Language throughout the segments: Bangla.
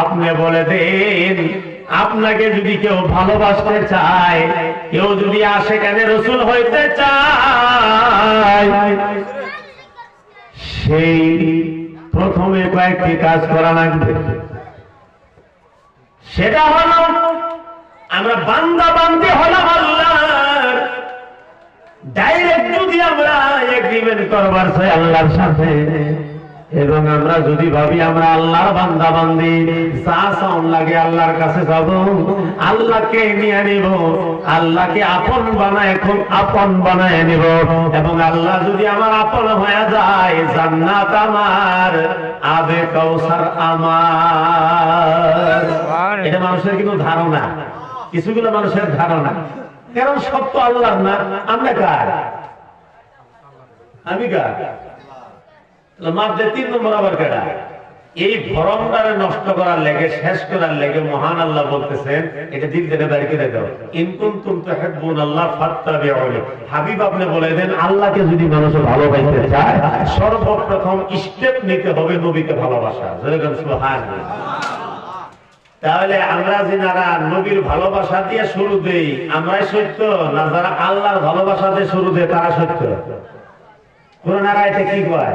আপনি বলে দেন, আপনাকে যদি কেউ ভালোবাসতে চায়, কেউ যদি আসে কেন রসুল হইতে চায়, সেই প্রথমে কয়েকটি কাজ করা লাগবে। সেটা হলো, আমরা বান্দা বান্দি হলাম আল্লাহর। ডাইরেক্ট যদি আমরা এগ্রিমেন্ট করবার চাই আল্লাহর সাথে। এবং আমরা যদি ভাবি আমরা আল্লাহর বান্দা বান্দি চা সাউন লাগে আল্লাহর কাছে যাব আল্লাহকে নিয়ে নিব আল্লাহকে আপন বানায় খুব আপন বানায় নিব। এবং আল্লাহ যদি আমার আপন হয়ে যায় জান্নাত আমার আবে কৌসার আমার। এটা মানুষের কিন্তু ধারণা। কিছুগুলো মানুষের ধারণা। কারণ সব তো আল্লাহ না আমরা কার? আমি কার? এই ভরমটারে নষ্ট করার লেগে, শেষ করার লেগে মহান আল্লাহ বলতেছেন, এটা দিল থেকে দাও। ইনকুম আল্লাহ হাবিব আপনি বলে দেন, আল্লাহকে যদি মানুষ ভালোবাসতে চায়, সর্বপ্রথম স্টেপ নিতে হবে নবীকে ভালোবাসা। তাহলে আমরা যারা নবীর ভালোবাসা দিয়ে শুরু দেই, আমরাই সত্য না যারা আল্লাহর ভালোবাসা দিয়ে শুরু দেয়, তারা সত্য? কোরআন আয়াতে কি কয়?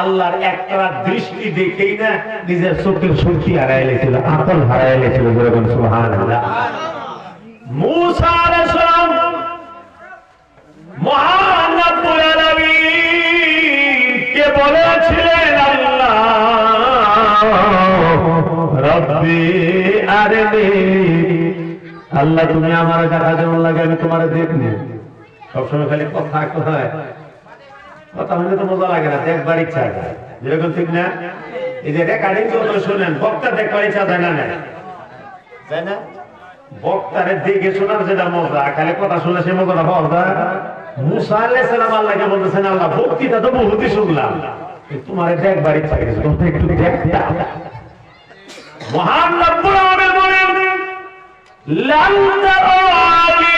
আল্লাহর একটা দৃষ্টি না নিজের বলেছিলেন, আল্লাহ আল্লাহ, তুমি আমার দেখা যেমন লাগে, আমি তোমার দেখনি সবসময় খালি কথা হয় কথা হলে তো মজা লাগে না দেখবার ইচ্ছা যেরকম ঠিক না? এই যে রেকর্ডিং যত শুনেন বক্তা দেখবার ইচ্ছা যায় না না তাই না? বক্তারে দেখে শোনার যেটা মজা খালি কথা শুনলে সে মজাটা পাওয়া যায় মুসা আলাইহিস সালাম আল্লাহকে বলতেছেন আল্লাহ বক্তৃতা তো বহুতই শুনলাম। তোমার দেখবার ইচ্ছা গেছে তুমি একটু দেখতা মহান রব্বুল আলামিন বলেন লান তারানি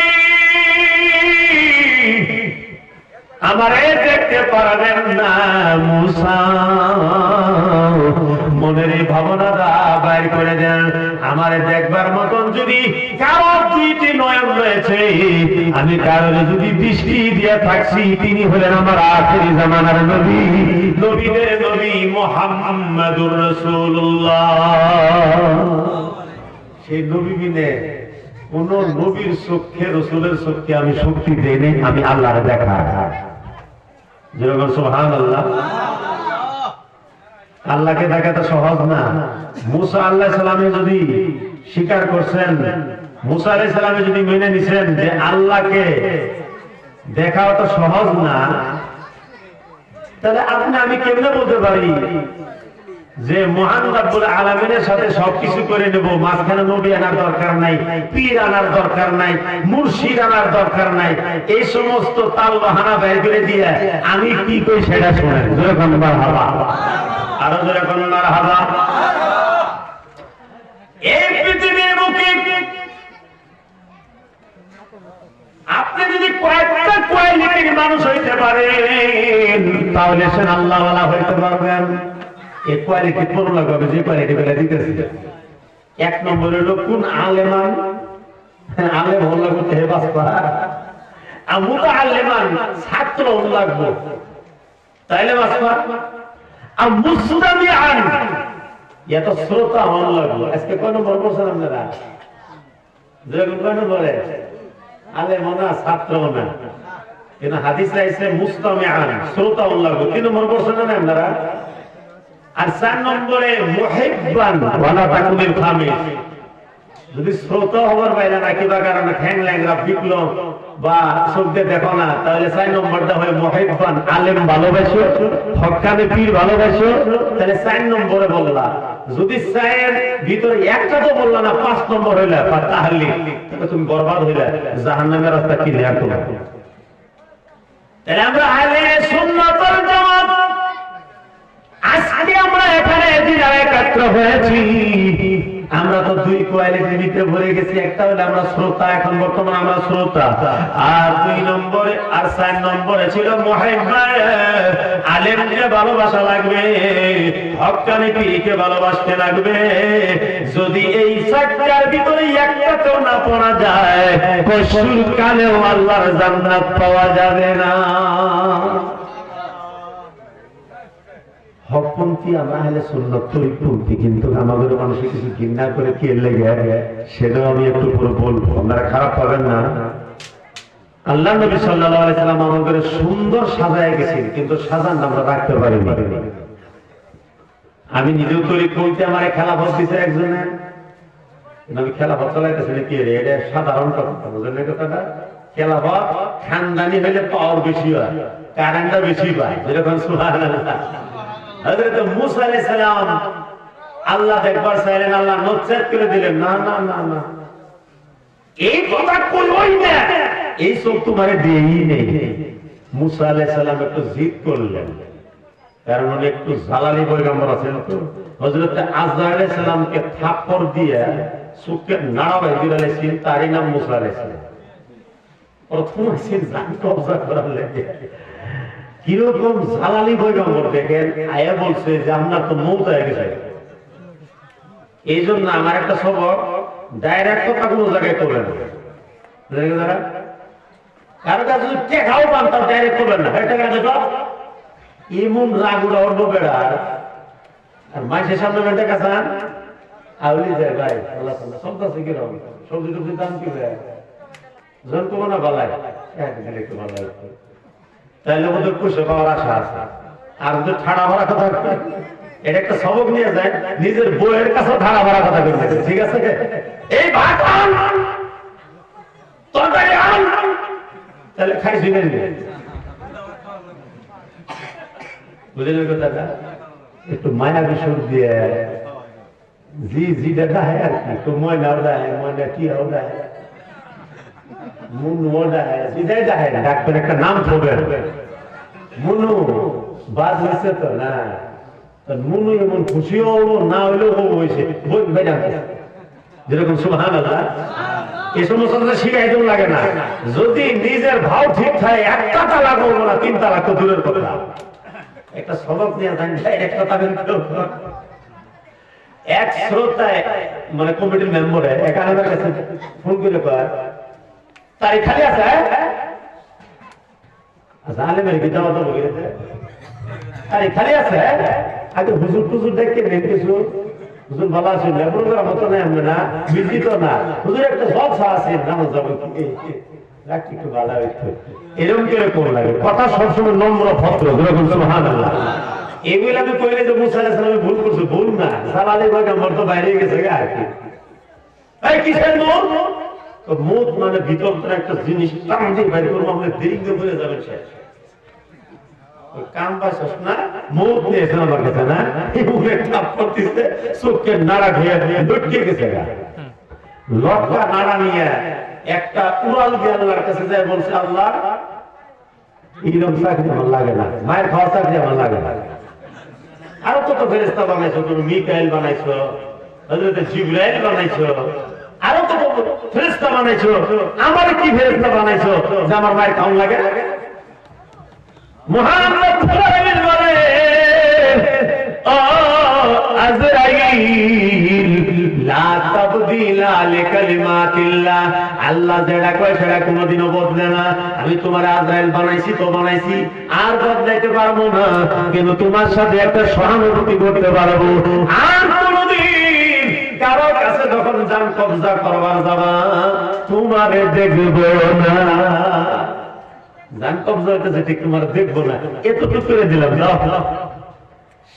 আমারে দেখতে পারবেন না মুসা। মনের এই ভাবনাটা বাইর করে দেন। আমারে দেখবার মতন যদি কারও দুইটি নয়ন রয়েছে আমি কারোর যদি দৃষ্টি দিয়ে থাকছি তিনি হলেন আমার আখেরি জামানার নবী। নবীদের নবী মোহাম্মদুর রাসূলুল্লাহ। সেই নবী বিনে কোন নবীর চোখে রসুলের চোখে আমি শক্তি দেই নাই, আমি আল্লাহর দেখা। যেরকম আল্লাহকে দেখা তো সহজ না। মুসা আল্লাহ সালামে যদি স্বীকার করছেন, মুসা আলাই সালামে যদি মেনে নিছেন যে আল্লাহকে দেখাও তো সহজ না, তাহলে আপনি আমি কেমনে বলতে পারি? যে মহান রাব্বুল আলামিনের সাথে সবকিছু করে নেব, মাঝখানে নবী আনার দরকার নাই, পীর আনার দরকার নাই, মুর্শিদ আনার দরকার নাই, এই সমস্ত তাল বাহানা বের করে দিয়ে আমি কি কই সেটা শুনেন। যেরকম মারহাবা। আরও যেরকম মারহাবা। এই পৃথিবীর বুকে আপনি যদি কয়েকটা কোয়ালিটির মানুষ হইতে পারেন, তাহলে সে আল্লাহওয়ালা হইতে পারবেন। এই কোয়ালিটি কোন লাগাবে, যে কোয়ালিটি বেলা দিতেছি। এক নম্বর কোন আলেমান? আলেম লাগবে হে আর মুতা আলেমান ছাত্র হল লাগবো। তাইলে বাস্তা আর মুসলামি আন এত শ্রোতা হল লাগবো। আজকে কয় নম্বর আপনারা? মনা ছাত্র মনা কিন্তু হাদিস আইছে মুস্তামে আন শ্রোতা হল লাগবো। তিন নম্বর বলছেন না আপনারা? আর চার নম্বরে মুহিব্বান, ওয়ালা তাকুমিল খামিস। যদি শ্রোতা হবার বাইরে না কিবা কারণে ঠ্যাং ল্যাংরা বিকলো বা চোখে দেখো না, তাহলে চার নম্বরটা হয় মহেবান আলেম ভালোবাসো, হকানে পীর ভালোবাসো। তাহলে চার নম্বরে বললা, যদি চায়ের ভিতরে একটা তো বললা না, পাঁচ নম্বর হইলে বা তাহলে তাহলে তুমি বরবাদ হইলে জাহান নামের রাস্তা ক্লিয়ার করো তাহলে আমরা আলে সুন্নতল জামাত আজকে আমরা এখানে যারা একাত্র হয়েছি, আমরা তো দুই কোয়ালিটির ভিতরে ভরে গেছি। একটা হলো আমরা শ্রোতা, এখন বর্তমান আমরা শ্রোতা। আর দুই নম্বরে আর চার নম্বরে ছিল আলেমকে ভালোবাসা লাগবে, হকানি পীরকে ভালোবাসতে লাগবে। যদি এই চারটার ভিতরে একটাতেও না পড়া যায় পশুর কালেও আল্লাহর জান্নাত পাওয়া যাবে না। হলে আমি নিজেও তৈরি বলতে আমার খেলা ভর দিছে একজনে। আমি খেলা ভর চালাইতেছি কি এটা সাধারণ কথা, বুঝলেন কথাটা? খেলা ভর খানদানি হইলে পাওয়ার বেশি হয় কারেন্টটা বেশি পায়, যেরকম হযরত মুসা আলাইহিস সালাম আল্লাহ একবার চাইলেন, আল্লাহ নচ্ছেদ করে দিলেন। না না না না। এই কথা কইবই না। এই সব তোমারে দিয়েই নেই। মুসা আলাইহিস সালাম একটু জিদ করলেন। কারণ উনি একটু জালালি পয়গম্বর আছেন তো। হযরত আজরা আলাইহিস সালামকে থাপ্পড় দিয়ে সুখকে নাড়া বাই দিলেন তারই নাম মুসা আলাইহিস সালাম প্রথম আসেন জান কবজা করার লেগে। কীরকম জালালি পয়গম্বর দেখেন? আয়া বলছে যে আপনার তো মৌত হয়ে গেছে। এই জন্য আমার একটা সবক ডাইরেক্ট কথা কোনো জায়গায় করবেন না কারও কাছে যদি টেকাও পান তার ডাইরেক্ট করবেন না। হ্যাঁ টাকা দেব এমন রাগ উড়া উঠবো বেড়ার। আর মাসের সামনে চান? আউলি যায়, ভাই, আল্লাহ সব কাছে সবজি টবজি দাম কি ভাই? জন কমো না, বালাই। এক দিলে একটু ভালো তাহলে ওদের খুশি পাওয়ার আশা আছে। আর যদি ঠাড়া ভরা কথা এটা একটা সবক নিয়ে যায়, নিজের বইয়ের কাছে ঠাড়া ভরা কথা বলতে ঠিক আছে? এই ভাত তরকারি আন! তাহলে খাই শুনে নিয়ে বুঝলেন একটু মায়া বিষয় দিয়ে, জি জি দেখা হয় আর কি তো ময়না হয় ময়না কি হয় মুনু ওটা দেখায় না? ডাক্তার একটা নাম থাকবে মুনু বাদ হয়েছে তো? না মুনু এমন খুশিও হব না হইলেও হব হয়েছে বই যেরকম সুহান আল্লাহ এই লাগে না। যদি নিজের ভাব ঠিক থাকে একটা তালাক হব না তিন তালাক তো দূরের কথা। একটা সবক নিয়ে থাকেন এক শ্রোতায় মানে কমিটির মেম্বারে এক কাছে ফোন করে কয় খালি আছে খালি আছে আগে হুজুর টুজুর দেখতে নেই কিছু হুজুর ভালো প্রোগ্রাম মতো নেই আমরা না বিজি তো না। হুজুর একটা জলসা আছে নামাজ যাব। রাখি একটু ভালো হইতো। এরকম করে কোন লাগে। কথা সবসময় নম্র ভদ্র যেরকম এগুলো আমি কইলে যে মুসা আলাইহিস ভুল করছে ভুল না। সালালি তো বাইরে গেছে গা আর কি। এই কিসের মুখ তো মুখ মানে ভিতর একটা জিনিস টান দিয়ে বাইরে করব দেরি একটা মায়ের খাওয়া লাগে না। আরও কত ফেরেস্তা বানাইছো, তুমি মিকাইল বানাইছো, হযরত জিবরাইল বানাইছো। আরও কত ফেরেস্তা বানাইছো? আমার কি ফেরেস্তা বানাইছো? যে আমার মায়ের খাওয়ান লাগে? আল্লাহ যেটা কয়, সেটা কোনোদিনও বদলে না। আমি তোমার আজরাইল বানাইছি, তো বানাইছি। আর বদলাইতে পারব না, কিন্তু তোমার সাথে একটা সহানুভূতি করতে পারব। আর কোনোদিন কারও যখন যান কবজা করবার যাবা, তোমারে দেখব না। যান কবজা ঠিক তোমার না। করে দিলাম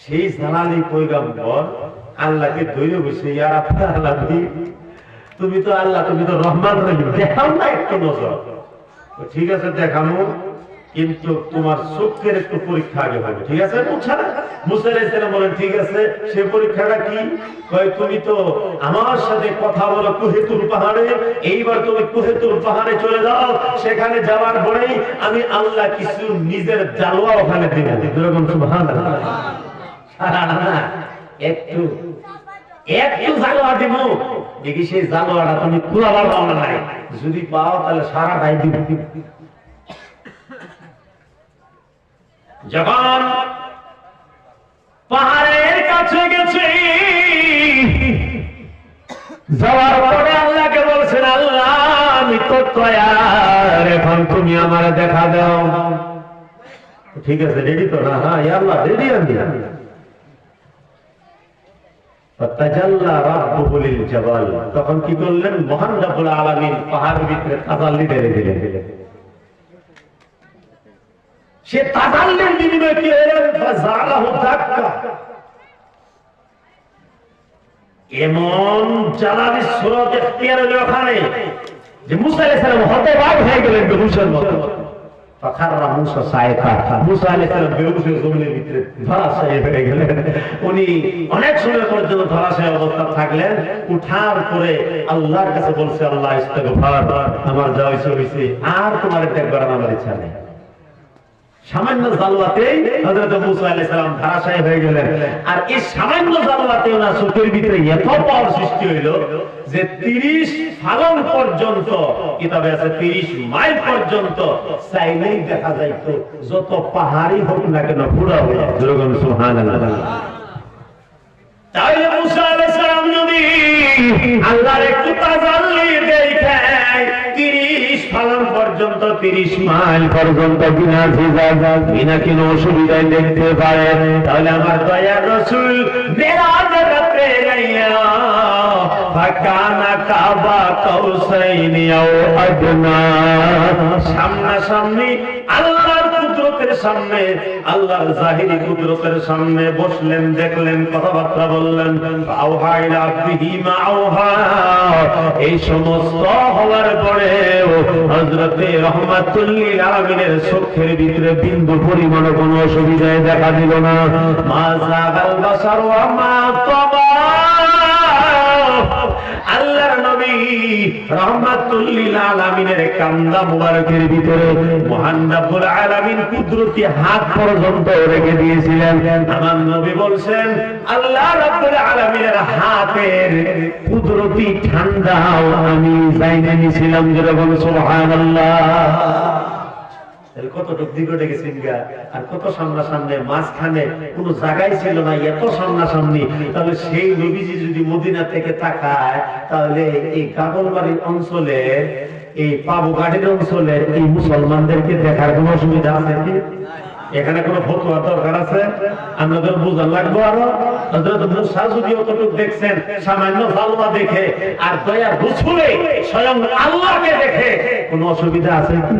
সেই জানালি পৈগম্বর আল্লাহকে ধৈর্য বসে ইয়ার আল্লাহ তুমি তো আল্লাহ, তুমি তো রহমান রহিম। দেখাও না একটু নজর। ঠিক আছে দেখানো কিন্তু তোমার চোখের একটু পরীক্ষা আগে হবে, ঠিক আছে? ঠিক আছে, সে পরীক্ষাটা কি? তুমি তো আমার সাথে কথা বলো কুহেতুর পাহাড়ে, এইবার তুমি কুহেতুর পাহাড়ে চলে যাও, সেখানে যাওয়ার পরেই আমি আল্লাহ কিছু নিজের জালোয়া ওখানে দিব একটু একটু জালোয়া দিব। দেখি সেই জালোয়াটা তুমি খোলাবার পাওনা নাই। যদি পাও, তাহলে সারাটাই দিব। যখন পাহাড়ের কাছে গেছে। যাওয়ার পরে আল্লাহকে বলছেন, আল্লাহ, আমি তো তৈয়ার। এখন তুমি আমার দেখা দাও। ঠিক আছে রেডি তো? না হ্যাঁ আল্লাহ রেডি আমি। তখন কি করলেন? মহান রব্বুল আলামিন পাহাড়ের ভিতরে তাজাল্লি ঢেলে দিলেন সে তাজাল্লির বিনিময়ে কি এমন জালালি সুরত ওখানে, যে হয়ে গেলেন বেহুশের মতো। অনেক থাকলেন, উঠার আল্লাহর কাছে বলছে, আল্লাহ আমার যা আর তোমার করার আমার ইচ্ছা নেই। সামান্য জালওয়াতেই হযরত আলাইহিস সালাম হয়ে গেলেন। আর এই সামান্য ভিতরে এত পাওয়ার সৃষ্টি হইল যে 30 ফালন পর্যন্ত, কিতাবে আছে 30 মাইল পর্যন্ত চাইলেই দেখা যাইতো, যত পাহাড়ি হোক না কেন, পুরো হয়ে সুবহানাল্লাহ। তাহলে মুসা আলাইহিস সালাম যদি আল্লাহর একটু তাজাল্লি দেখেন 30 ফালন পর্যন্ত 30 মাইল পর্যন্ত বিনা ভিজা, বিনা কোনো অসুবিধায় দেখতে আমার সামনা সামনি আল্লাহর কুদরতের সামনে, আল্লাহর জাহিরি কুদরতের সামনে বসলেন, দেখলেন, কথাবার্তা বললেন এই সমস্ত হওয়ার পরে হযরতে রহমাতুল লিল আলামিনের ভিতরে বিন্দু পরিমাণ কোনো অসুবিধায় দেখা দিল না। মা মা আল্লাহর নবী আমি কান্দা মুবারকের হাত পর্যন্ত রেখে দিয়েছিলেন। আল্লাহ হাতের কুদরতি আমি যেরকম তাহলে আর কত সামনাসামনি, মাঝখানে জায়গায় ছিল না, এত সামনাসামনি। তাহলে সেই নবীজি যদি মদিনা থেকে তাকায়, তাহলে এই অঞ্চলে, এই পাবুঘাটের অঞ্চলের এই মুসলমানদেরকে দেখার কোন অসুবিধা আছে কি এখানে কোনো ফতুয়া দরকার আছে? আপনাদের বোঝার লাগবো আরও? যদি অতটুকু দেখছেন, সামান্য ফালুয়া দেখে, আর দয়া রসুলে স্বয়ং আল্লাহকে দেখে, কোনো অসুবিধা আছে কি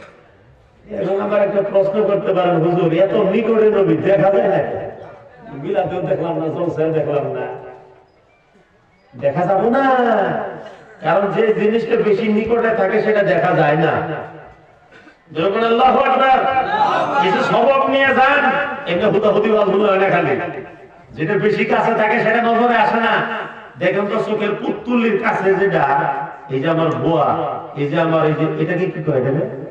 আমার একটা প্রশ্ন করতে পারেন, হুজুর, এত নিকটে নবী দেখা যায় না? বিলাতেও দেখলাম না দেখলাম না। দেখা না। কারণ যে জিনিসটা বেশি নিকটে থাকে, সেটা দেখা যায় না। যখন আল্লাহ আকবার। কিছু সবক নিয়ে যান। এমনি হুদাহুদি খালি। যেটা বেশি কাছে থাকে, সেটা নজরে আসে না। দেখেন তো চোখের পুতুলির কাছে যেটা, এই যে আমার বোয়া, এই যে আমার, এই যে এটাকে কি কয় দেবে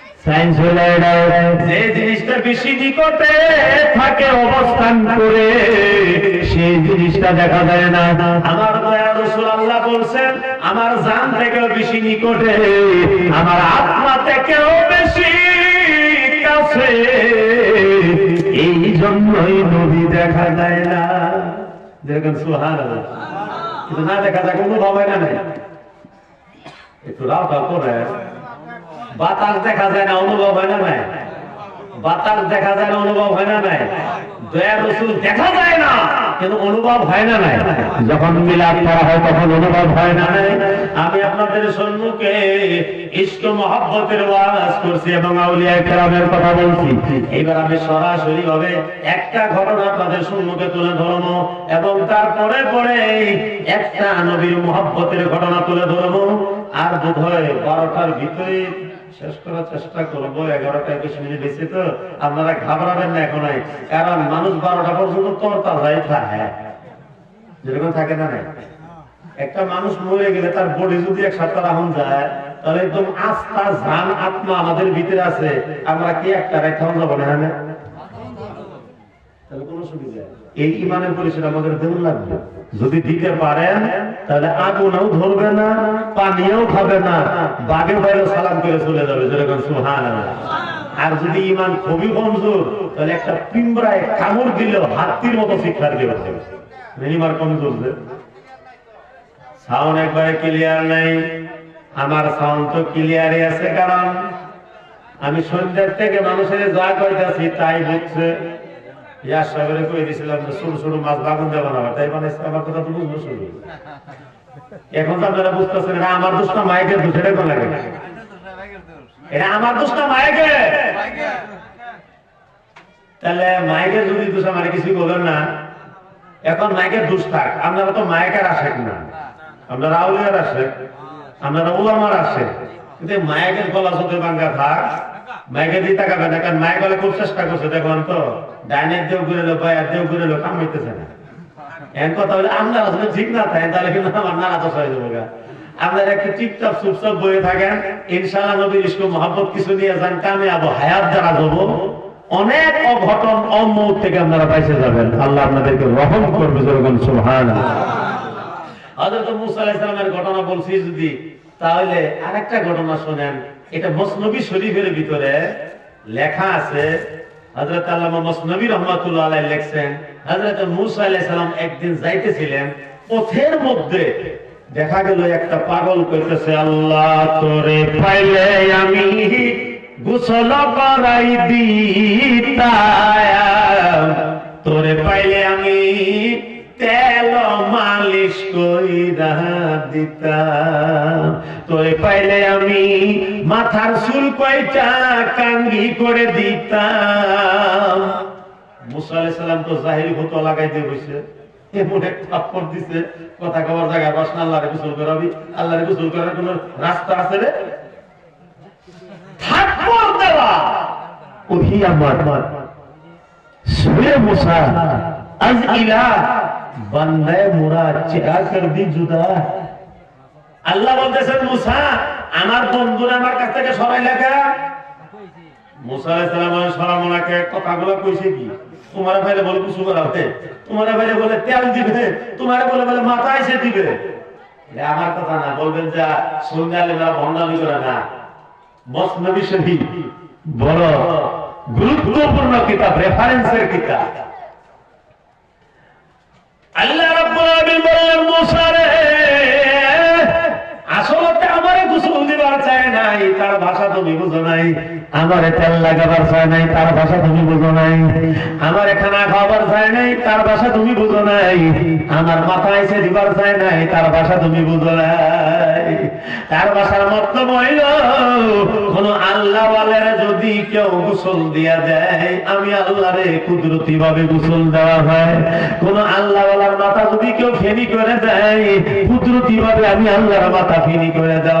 যে জিনিসটা বেশি নিকটে থাকে অবস্থান করে, সেই জিনিসটা দেখা যায় না। আমার দয়া রসুল আল্লাহ বলছেন, আমার জান থেকেও বেশি নিকটে, আমার আত্মা থেকেও বেশি কাছে। এই জন্যই নবী দেখা যায় না। যেরকম সুহান কিন্তু না দেখা যায় অনুভব হয় না একটু রাও করে। বাতাস দেখা যায় না, অনুভব হয় না নাই বাতাস দেখা যায় না, অনুভব হয় না নাই দয়া রসুল দেখা যায় না, কিন্তু অনুভব হয় না নাই যখন মিলাদ করা হয় তখন অনুভব হয় না আমি আপনাদের সম্মুখে মহাব্বতের ওয়াজ করছি এবং আউলিয়া কেরামের কথা বলছি। এইবার আমি সরাসরি ভাবে একটা ঘটনা আপনাদের সম্মুখে তুলে ধরবো এবং তারপরে পরে একটা নবীর মহাব্বতের ঘটনা তুলে ধরবো। আর বোধ হয় বারোটার ভিতরে শেষ করার চেষ্টা করব এগারোটা একুশ মিনিট বেশি তো, আপনারা ঘাবড়াবেন না এখন কারণ মানুষ বারোটা পর্যন্ত তোর তাজাই থাকে। যেরকম থাকে না একটা মানুষ মরে গেলে তার বডি যদি এক সপ্তাহ রাখুন যায়, তাহলে একদম আস্থা জান আত্মা আমাদের ভিতরে আছে। আমরা কি একটা রেখাও যাব না হ্যাঁ তাহলে কোনো সুবিধা নেই। এই ইমানের পরিচয় আমাদের লাগবে। যদি দিতে পারেন, তাহলে আগুনও ধরবে না, পানিও খাবে না বাগে বাইরে সালাম করে চলে যাবে যেরকম সুহান আর যদি ইমান খুবই কমজোর, তাহলে একটা পিঁপড়ায় কামড় দিলেও হাতির মতো শিক্ষার দেবে মিনিমার কমজোর যে। সাউন্ড একবারে ক্লিয়ার নাই। আমার সাউন্ড তো ক্লিয়ারই আছে, কারণ আমি সন্ধ্যার থেকে মানুষের যা কইতাছি তাই বুঝছে কই দিছিলাম যে মাছ বাগুন দেবো না তাই মানে আমার কথা তো বুঝব শুরু এখন তো আপনারা বুঝতেছেন আমার দোষ না দোষ, এটা কোন লাগে? এটা আমার দোষ না তাহলে মাইকের যদি দোষ আমার কিছু বলেন না, এখন মাইকের দোষ থাক। আপনারা তো মাইকের আসেন না। আপনারা আউলিয়ার আসে আপনারা উলামার আসে কিন্তু মাইকের গলা যদি ভাঙ্গা থাক মাইকে দিয়ে গলা খুব চেষ্টা করছে, দেখুন তো। ডাইনের দেও ঘুরে দেও ঘুরে কাম হইতেছে না। কথা হলে আপনারা যদি ঠিক না তাহলে কিন্তু আমার নারাজ হয়ে যাব গা। একটু চুপচাপ বয়ে থাকেন। নবীর কিছু নিয়ে যান, কামে আবো হায়াত দ্বারা যাব। অনেক অঘটন থেকে আপনারা পাইছে যাবেন। আল্লাহ আপনাদেরকে রহম করবে যেরকম সুবহান হযরত মুসা আলাইহিস সালামের ঘটনা বলছি যদি, তাহলে আরেকটা ঘটনা শুনেন। এটা মসনবী শরীফের ভিতরে লেখা আছে। হযরত আল্লামা মসনবী রহমাতুল্লাহ লিখছেন, হযরত মুসা আলাইহিস সালাম একদিন যাইতেছিলেন, পথের মধ্যে দেখা গেল একটা পাগল কইতেছে, আল্লাহ তোরে পাইলে আমি গোসল করাই দিতাম। তোরে পাইলে আমি তেল মালিশ কইরা দিতাম। তোরে পাইলে আমি? মাথার চুল কয়টা কাঙ্গি করে দিতাম। মুসা আলাইহিস সালাম তো জাহিরি ফটো লাগাইতে বসে। এমন এক থাপ্পড় দিছে। কথা কবার জায়গায় বাসনা আল্লাহরে গোসল করাবি? আল্লাহরে গোসল করার কোন রাস্তা আছে রে? থাপ্পড় দেওয়া! ওহি আমার। সুরে মুসা, আজ ইলা বান্দায় মোরা চেহারা কর দি জুদা। আল্লাহ বলতেছেন, মুসা, আমার বন্ধুরা আমার কাছ থেকে সরাই লেখা। গুরুত্বপূর্ণ কিতাব রেফারেন্সের কিতাব। আল্লাহ আসলে আমারে গোসল দিবার চায় নাই, তার ভাষা তুমি বুঝো নাই। আমারে তেল লাগাবার চায় নাই, তার ভাষা তুমি বুঝো নাই। আমার খানা খাবার চায় নাই, তার ভাষা তুমি বুঝো নাই। আমার মাথা এসে দিবার চায় নাই, তার ভাষা তুমি বুঝো নাই। তার ভাষার মতলব হইল, কোন আল্লাহ যদি কেউ গোসল দিয়া দেয়, আমি আল্লাহরে কুদরতি ভাবে গোসল দেওয়া হয়। কোন আল্লাহ মাথা যদি কেউ ফেনি করে দেয় কুদরতি ভাবে আমি আল্লাহর মাথা ফেনি করে দেওয়া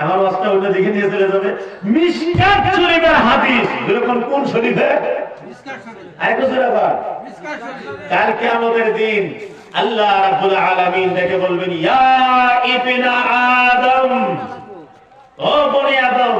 আমার ওয়াজটা ওটা লিখে নিয়ে চলে যাবে। মিসকাত শরীফের হাদিস। এরকম কোন শরীফে? কালকে আমাদের দিন আল্লাহ রাব্বুল আলামিন দেখে বলবেন ইয়া ইবনা আদম ও বনি আদম